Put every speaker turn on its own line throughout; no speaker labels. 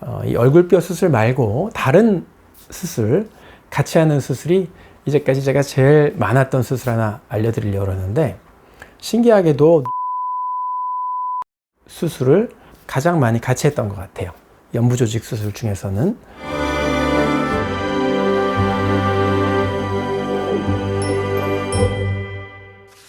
어, 이 얼굴뼈 수술 말고 다른 수술 같이 하는 수술이 이제까지 제가 제일 많았던 수술 하나 알려드리려고 그러는데 신기하게도 수술을 가장 많이 같이 했던 것 같아요. 연부조직 수술 중에서는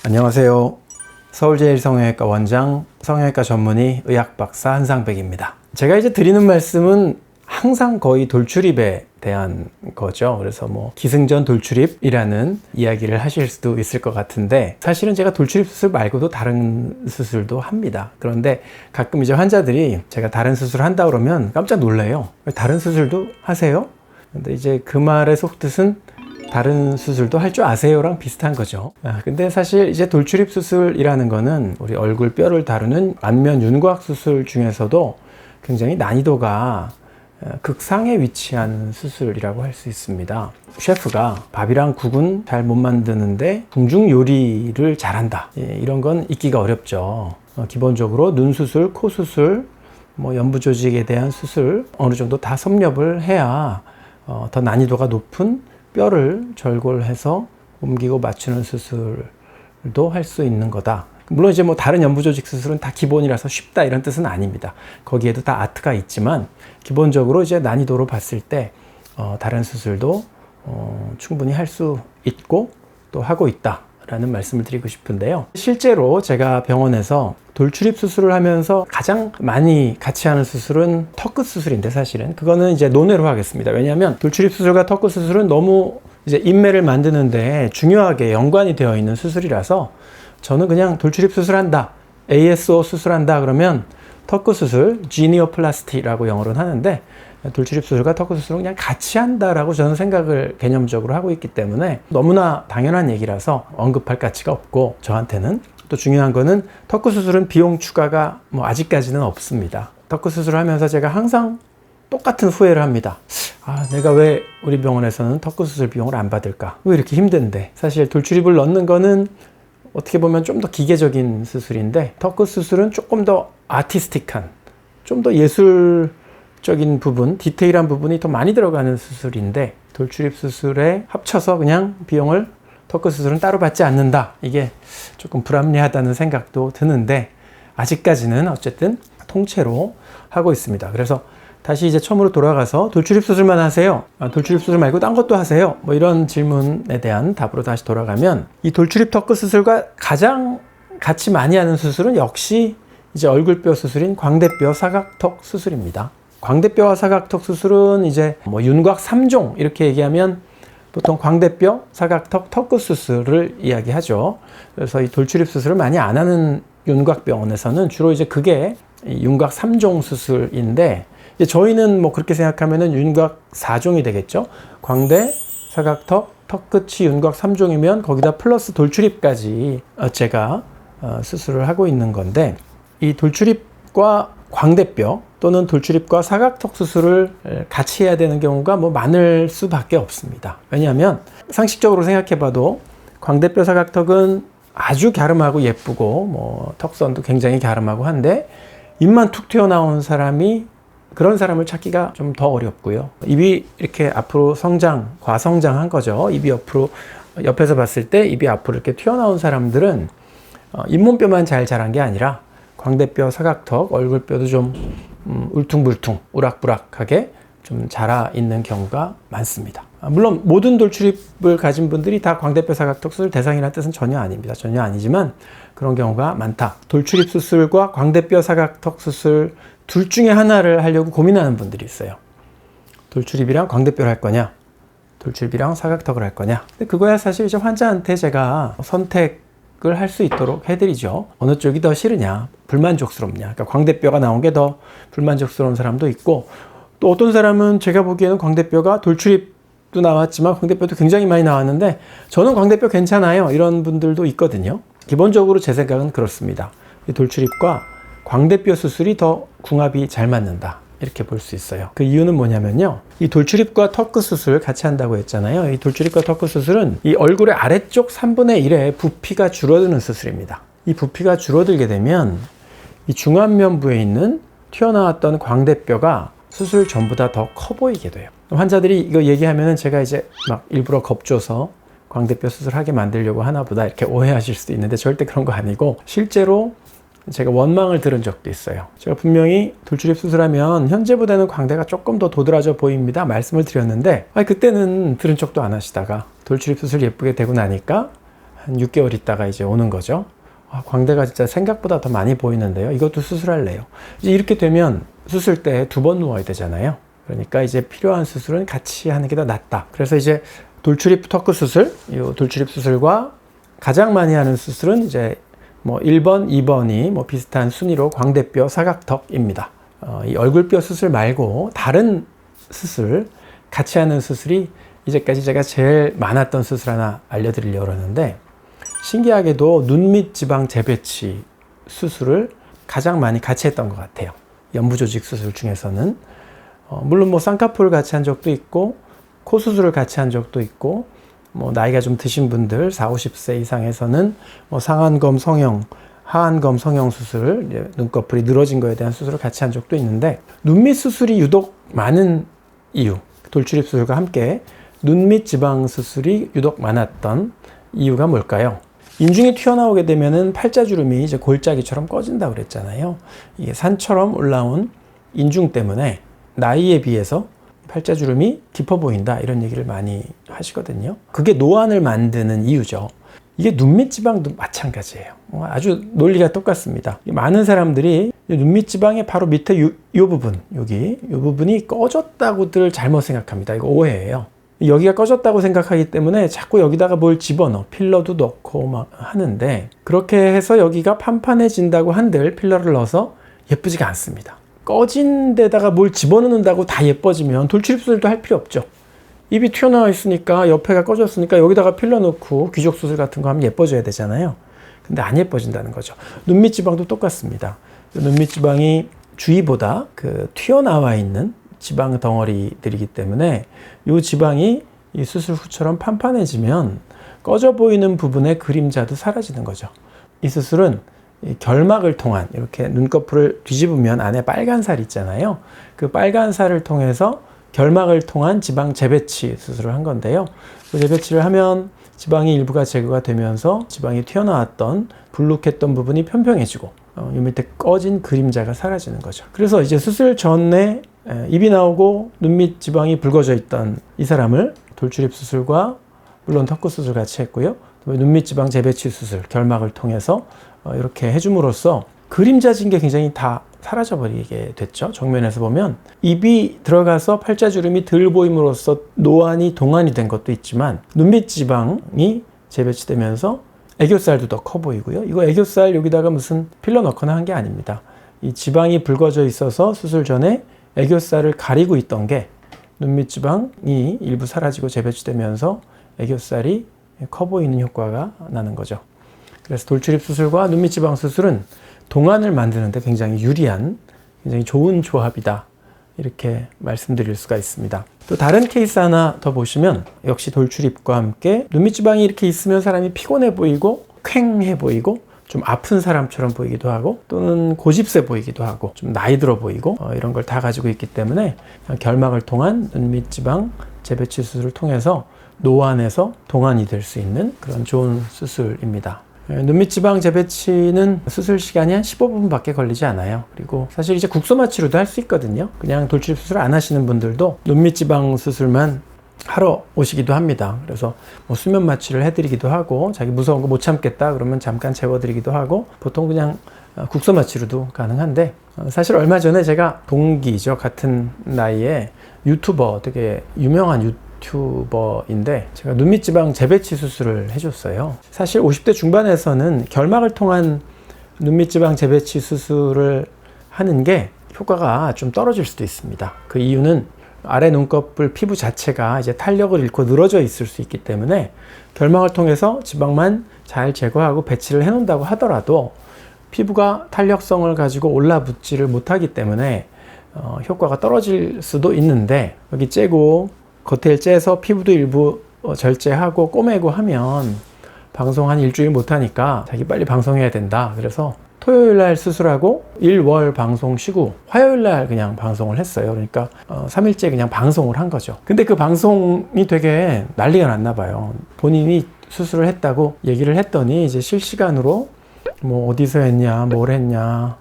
안녕하세요. 서울제일성형외과 원장, 성형외과 전문의 의학박사 한상백입니다. 제가 이제 드리는 말씀은 항상 거의 돌출입에 대한 거죠. 그래서 뭐 기승전 돌출입이라는 이야기를 하실 수도 있을 것 같은데 사실은 제가 돌출입 수술 말고도 다른 수술도 합니다. 그런데 가끔 이제 환자들이 제가 다른 수술 한다 그러면 깜짝 놀래요. 다른 수술도 하세요? 근데 이제 그 말의 속뜻은 다른 수술도 할 줄 아세요랑 비슷한 거죠. 아, 근데 사실 이제 돌출입 수술이라는 거는 우리 얼굴 뼈를 다루는 안면 윤곽 수술 중에서도 굉장히 난이도가 어, 극상에 위치한 수술이라고 할 수 있습니다. 셰프가 밥이랑 국은 잘 못 만드는데 궁중 요리를 잘한다. 예, 이런 건 있기가 어렵죠. 어, 기본적으로 눈 수술, 코 수술, 뭐 연부 조직에 대한 수술 어느 정도 다 섭렵을 해야 어, 더 난이도가 높은 뼈를 절골해서 옮기고 맞추는 수술도 할 수 있는 거다. 물론 이제 뭐 다른 연부 조직 수술은 다 기본이라서 쉽다 이런 뜻은 아닙니다. 거기에도 다 아트가 있지만 기본적으로 이제 난이도로 봤을 때 어, 다른 수술도 어, 충분히 할 수 있고 또 하고 있다 라는 말씀을 드리고 싶은데요. 실제로 제가 병원에서 돌출입 수술을 하면서 가장 많이 같이 하는 수술은 턱끝 수술인데 사실은 그거는 이제 논외로 하겠습니다. 왜냐하면 돌출입 수술과 턱끝 수술은 너무 이제 인매를 만드는데 중요하게 연관이 되어 있는 수술이라서 저는 그냥 돌출입 수술한다. ASO 수술한다. 그러면 턱끝 수술, 지니오플라스티라고 영어로는 하는데 돌출입 수술과 턱끝 수술은 그냥 같이 한다라고 저는 생각을 개념적으로 하고 있기 때문에 너무나 당연한 얘기라서 언급할 가치가 없고 저한테는 또 중요한 거는 턱끝 수술은 비용 추가가 뭐 아직까지는 없습니다. 턱끝 수술을 하면서 제가 항상 똑같은 후회를 합니다. 아, 내가 왜 우리 병원에서는 턱끝 수술 비용을 안 받을까? 왜 이렇게 힘든데? 사실 돌출입을 넣는 거는 어떻게 보면 좀 더 기계적인 수술인데 턱끝 수술은 조금 더 아티스틱한, 좀 더 예술 적인 부분, 디테일한 부분이 더 많이 들어가는 수술인데 돌출입 수술에 합쳐서 그냥 비용을 턱끝 수술은 따로 받지 않는다. 이게 조금 불합리하다는 생각도 드는데 아직까지는 어쨌든 통째로 하고 있습니다. 그래서 다시 이제 처음으로 돌아가서 돌출입 수술만 하세요. 아, 돌출입 수술 말고 딴 것도 하세요. 뭐 이런 질문에 대한 답으로 다시 돌아가면 이 돌출입 턱끝 수술과 가장 같이 많이 하는 수술은 역시 이제 얼굴뼈 수술인 광대뼈 사각턱 수술입니다. 광대뼈와 사각턱 수술은 이제 뭐 윤곽 3종 이렇게 얘기하면 보통 광대뼈, 사각턱, 턱끝 수술을 이야기하죠. 그래서 이 돌출입 수술을 많이 안 하는 윤곽병원에서는 주로 이제 그게 윤곽 3종 수술인데 저희는 뭐 그렇게 생각하면은 윤곽 4종이 되겠죠. 광대, 사각턱, 턱끝이 윤곽 3종이면 거기다 플러스 돌출입까지 어, 제가 어, 수술을 하고 있는 건데 이 돌출입과 광대뼈 또는 돌출입과 사각턱 수술을 같이 해야 되는 경우가 뭐 많을 수밖에 없습니다. 왜냐하면 상식적으로 생각해봐도 광대뼈 사각턱은 아주 갸름하고 예쁘고 뭐 턱선도 굉장히 갸름하고 한데 입만 툭 튀어나온 사람이 그런 사람을 찾기가 좀 더 어렵고요. 입이 이렇게 앞으로 성장, 과성장한 거죠. 입이 옆으로 옆에서 봤을 때 입이 앞으로 이렇게 튀어나온 사람들은 어, 잇몸뼈만 잘 자란 게 아니라 광대뼈, 사각턱, 얼굴뼈도 좀 음, 울퉁불퉁, 우락부락하게 좀 자라 있는 경우가 많습니다. 아, 물론 모든 돌출입을 가진 분들이 다 광대뼈 사각턱 수술 대상이라는 뜻은 전혀 아닙니다. 전혀 아니지만 그런 경우가 많다. 돌출입 수술과 광대뼈 사각턱 수술 둘 중에 하나를 하려고 고민하는 분들이 있어요. 돌출입이랑 광대뼈를 할 거냐, 돌출입이랑 사각턱을 할 거냐. 근데 그거야 사실 이제 환자한테 제가 선택 을 할 수 있도록 해드리죠. 어느 쪽이 더 싫으냐, 불만족스럽냐. 그러니까 광대뼈가 나온 게 더 불만족스러운 사람도 있고, 또 어떤 사람은 제가 보기에는 광대뼈가 돌출입도 나왔지만 광대뼈도 굉장히 많이 나왔는데 저는 광대뼈 괜찮아요. 이런 분들도 있거든요. 기본적으로 제 생각은 그렇습니다. 돌출입과 광대뼈 수술이 더 궁합이 잘 맞는다. 이렇게 볼 수 있어요. 그 이유는 뭐냐면요. 이 돌출입과 턱끝 수술 같이 한다고 했잖아요. 이 돌출입과 턱끝 수술은 이 얼굴의 아래쪽 3분의 1의 부피가 줄어드는 수술입니다. 이 부피가 줄어들게 되면 이 중안면부에 있는 튀어나왔던 광대뼈가 수술 전보다 더 커 보이게 돼요. 환자들이 이거 얘기하면은 제가 이제 막 일부러 겁줘서 광대뼈 수술하게 만들려고 하나 보다 이렇게 오해하실 수도 있는데 절대 그런 거 아니고 실제로 제가 원망을 들은 적도 있어요. 제가 분명히 돌출입 수술하면 현재보다는 광대가 조금 더 도드라져 보입니다. 말씀을 드렸는데 아니, 그때는 들은 척도 안 하시다가 돌출입 수술 예쁘게 되고 나니까 한 6개월 있다가 이제 오는 거죠. 아, 광대가 진짜 생각보다 더 많이 보이는데요. 이것도 수술할래요. 이제 이렇게 되면 수술 때 두 번 누워야 되잖아요. 그러니까 이제 필요한 수술은 같이 하는 게 더 낫다. 그래서 이제 돌출입 터크 수술, 이 돌출입 수술과 가장 많이 하는 수술은 이제 뭐 1번, 2번이 뭐 비슷한 순위로 광대뼈 사각턱입니다. 어, 이 얼굴뼈 수술 말고 다른 수술, 같이 하는 수술이 이제까지 제가 제일 많았던 수술 하나 알려드리려고 그러는데 신기하게도 눈 밑 지방 재배치 수술을 가장 많이 같이 했던 것 같아요. 연부조직 수술 중에서는. 어, 물론 뭐 쌍꺼풀 같이 한 적도 있고, 코 수술을 같이 한 적도 있고, 뭐 나이가 좀 드신 분들 4, 50세 이상에서는 뭐 상안검 성형, 하안검 성형 수술, 눈꺼풀이 늘어진 거에 대한 수술을 같이 한 적도 있는데 눈밑 수술이 유독 많은 이유, 돌출입 수술과 함께 눈밑 지방 수술이 유독 많았던 이유가 뭘까요? 인중이 튀어나오게 되면은 팔자주름이 이제 골짜기처럼 꺼진다 그랬잖아요. 이게 산처럼 올라온 인중 때문에 나이에 비해서 팔자주름이 깊어 보인다 이런 얘기를 많이 하시거든요. 그게 노안을 만드는 이유죠. 이게 눈밑 지방도 마찬가지예요. 어, 아주 논리가 똑같습니다. 많은 사람들이 눈밑 지방의 바로 밑에 이, 이 부분, 여기 이 부분이 꺼졌다고들 잘못 생각합니다. 이거 오해예요. 여기가 꺼졌다고 생각하기 때문에 자꾸 여기다가 뭘 집어넣어 필러도 넣고 막 하는데 그렇게 해서 여기가 판판해진다고 한들 필러를 넣어서 예쁘지가 않습니다. 꺼진 데다가 뭘 집어넣는다고 다 예뻐지면 돌출입술도 할 필요 없죠. 입이 튀어나와 있으니까 옆에가 꺼졌으니까 여기다가 필러 넣고 귀족 수술 같은 거 하면 예뻐져야 되잖아요. 근데 안 예뻐진다는 거죠. 눈밑 지방도 똑같습니다. 눈밑 지방이 주위보다 그 튀어나와 있는 지방 덩어리들이기 때문에 이 지방이 이 수술 후처럼 판판해지면 꺼져 보이는 부분의 그림자도 사라지는 거죠. 이 수술은 결막을 통한 이렇게 눈꺼풀을 뒤집으면 안에 빨간 살 있잖아요. 그 빨간 살을 통해서 결막을 통한 지방 재배치 수술을 한 건데요. 그 재배치를 하면 지방이 일부가 제거가 되면서 지방이 튀어나왔던 불룩했던 부분이 평평해지고 어, 이 밑에 꺼진 그림자가 사라지는 거죠. 그래서 이제 수술 전에 에, 입이 나오고 눈밑 지방이 붉어져 있던 이 사람을 돌출입 수술과 물론 턱구 수술 같이 했고요. 눈밑 지방 재배치 수술 결막을 통해서 어, 이렇게 해줌으로써 그림자진 게 굉장히 다 사라져 버리게 됐죠. 정면에서 보면 입이 들어가서 팔자주름이 덜 보임으로써 노안이 동안이 된 것도 있지만 눈밑 지방이 재배치되면서 애교살도 더 커 보이고요. 이거 애교살 여기다가 무슨 필러 넣거나 한 게 아닙니다. 이 지방이 붉어져 있어서 수술 전에 애교살을 가리고 있던 게 눈밑 지방이 일부 사라지고 재배치되면서 애교살이 커 보이는 효과가 나는 거죠. 그래서 돌출입 수술과 눈밑 지방 수술은 동안을 만드는데 굉장히 유리한 굉장히 좋은 조합이다. 이렇게 말씀드릴 수가 있습니다. 또 다른 케이스 하나 더 보시면 역시 돌출입과 함께 눈밑 지방이 이렇게 있으면 사람이 피곤해 보이고 퀭해 보이고 좀 아픈 사람처럼 보이기도 하고 또는 고집세 보이기도 하고 좀 나이 들어 보이고 어, 이런 걸 다 가지고 있기 때문에 결막을 통한 눈밑 지방 재배치 수술을 통해서 노안에서 동안이 될 수 있는 그런 좋은 수술입니다. 예, 눈밑 지방 재배치는 수술 시간이 한 15분밖에 걸리지 않아요. 그리고 사실 이제 국소마 치료도 할 수 있거든요. 그냥 돌출 수술 안 하시는 분들도 눈밑 지방 수술만 하러 오시기도 합니다. 그래서 뭐 수면 마취를 해드리기도 하고 자기 무서운 거 못 참겠다 그러면 잠깐 재워드리기도 하고 보통 그냥 어, 국소 마취로도 가능한데 어, 사실 얼마 전에 제가 동기죠 같은 나이에 유튜버 되게 유명한 유, 유 튜버인데 제가 눈밑 지방 재배치 수술을 해줬어요. 사실 50대 중반에서는 결막을 통한 눈밑 지방 재배치 수술을 하는 게 효과가 좀 떨어질 수도 있습니다. 그 이유는 아래 눈꺼풀 피부 자체가 이제 탄력을 잃고 늘어져 있을 수 있기 때문에 결막을 통해서 지방만 잘 제거하고 배치를 해 놓는다고 하더라도 피부가 탄력성을 가지고 올라붙지를 못하기 때문에 어, 효과가 떨어질 수도 있는데 여기 째고 겉을 째서 피부도 일부 어, 절제하고 꼬매고 하면 방송 한 일주일 못하니까 자기 빨리 방송해야 된다. 그래서 토요일 날 수술하고 일월 방송 쉬고 화요일 날 그냥 방송을 했어요. 그러니까 어, 3일째 그냥 방송을 한 거죠. 근데 그 방송이 되게 난리가 났나 봐요. 본인이 수술을 했다고 얘기를 했더니 이제 실시간으로 뭐 어디서 했냐, 뭘 했냐,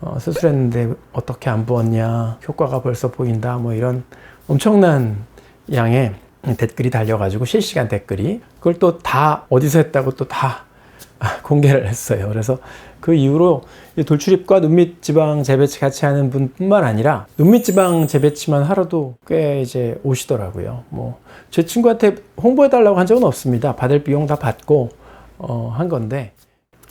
어, 수술했는데 어떻게 안 부었냐, 효과가 벌써 보인다, 뭐 이런 엄청난 양의 댓글이 달려가지고 실시간 댓글이 그걸 또 다 어디서 했다고 또 다 공개를 했어요. 그래서 그 이후로 이 돌출입과 눈밑 지방 재배치 같이 하는 분뿐만 아니라 눈밑 지방 재배치만 하러도 꽤 이제 오시더라고요. 뭐 제 친구한테 홍보해 달라고 한 적은 없습니다. 받을 비용 다 받고 어, 한 건데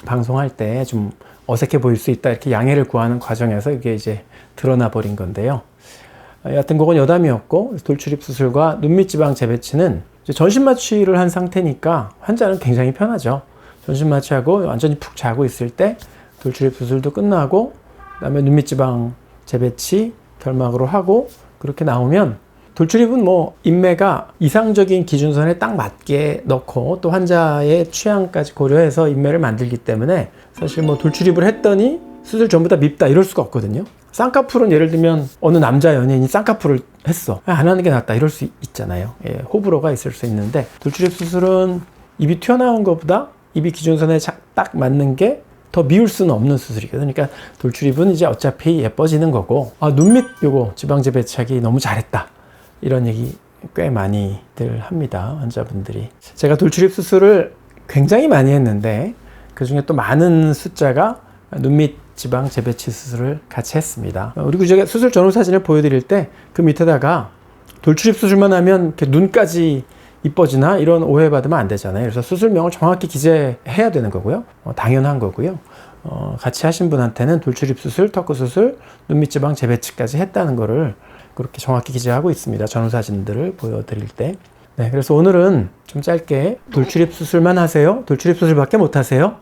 방송할 때 좀 어색해 보일 수 있다 이렇게 양해를 구하는 과정에서 이게 이제 드러나 버린 건데요. 어, 여하튼 그건 여담이었고 돌출입 수술과 눈밑 지방 재배치는 전신 마취를 한 상태니까 환자는 굉장히 편하죠. 전신 마취하고 완전히 푹 자고 있을 때 돌출입 수술도 끝나고 그다음에 눈밑 지방 재배치 결막으로 하고 그렇게 나오면 돌출입은 뭐 인매가 이상적인 기준선에 딱 맞게 넣고 또 환자의 취향까지 고려해서 인매를 만들기 때문에 사실 뭐 돌출입을 했더니 수술 전부 다 밉다 이럴 수가 없거든요. 쌍꺼풀은 예를 들면 어느 남자 연예인이 쌍꺼풀을 했어 아, 안 하는 게 낫다 이럴 수 있잖아요. 예, 호불호가 있을 수 있는데 돌출입 수술은 입이 튀어나온 것보다 입이 기준선에 자- 딱 맞는 게 더 미울 수는 없는 수술이거든요. 그러니까 돌출입은 이제 어차피 예뻐지는 거고 아, 눈밑 요거 지방제 배치하기 너무 잘했다 이런 얘기 꽤 많이들 합니다 환자분들이 제가 돌출입 수술을 굉장히 많이 했는데 그 중에 또 많은 숫자가 눈밑 지방 재배치 수술을 같이 했습니다. 어, 그리고 제가 수술 전후 사진을 보여드릴 때 그 밑에다가 돌출입 수술만 하면 이렇게 눈까지 이뻐지나 이런 오해 받으면 안 되잖아요. 그래서 수술명을 정확히 기재해야 되는 거고요. 어, 당연한 거고요. 어, 같이 하신 분한테는 돌출입 수술, 턱구 수술, 눈밑 지방 재배치까지 했다는 거를 그렇게 정확히 기재하고 있습니다. 전후 사진들을 보여드릴 때. 네, 그래서 오늘은 좀 짧게 돌출입 수술만 하세요? 돌출입 수술밖에 못 하세요?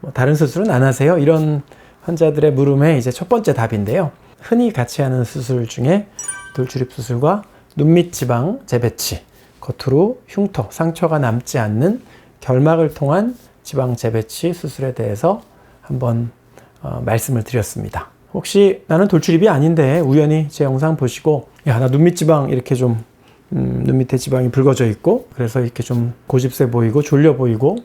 뭐 다른 수술은 안 하세요? 이런 환자들의 물음에 이제 첫 번째 답인데요. 흔히 같이 하는 수술 중에 돌출입 수술과 눈밑 지방 재배치, 겉으로 흉터, 상처가 남지 않는 결막을 통한 지방 재배치 수술에 대해서 한번 어, 말씀을 드렸습니다. 혹시 나는 돌출입이 아닌데 우연히 제 영상 보시고 야 나 눈밑 지방 이렇게 좀 음, 눈 밑에 지방이 붉어져 있고 그래서 이렇게 좀 고집세 보이고 졸려 보이고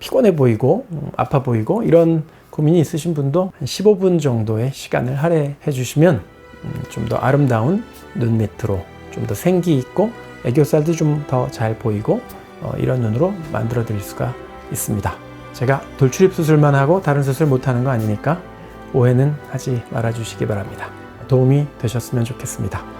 피곤해 보이고 음, 아파 보이고 이런 고민이 있으신 분도 한 15분 정도의 시간을 할애해 주시면 음, 좀더 아름다운 눈 밑으로 좀 더 생기 있고 애교살도 좀 더 잘 보이고 어, 이런 눈으로 만들어 드릴 수가 있습니다. 제가 돌출입 수술만 하고 다른 수술 못 하는 거 아니니까 오해는 하지 말아 주시기 바랍니다. 도움이 되셨으면 좋겠습니다.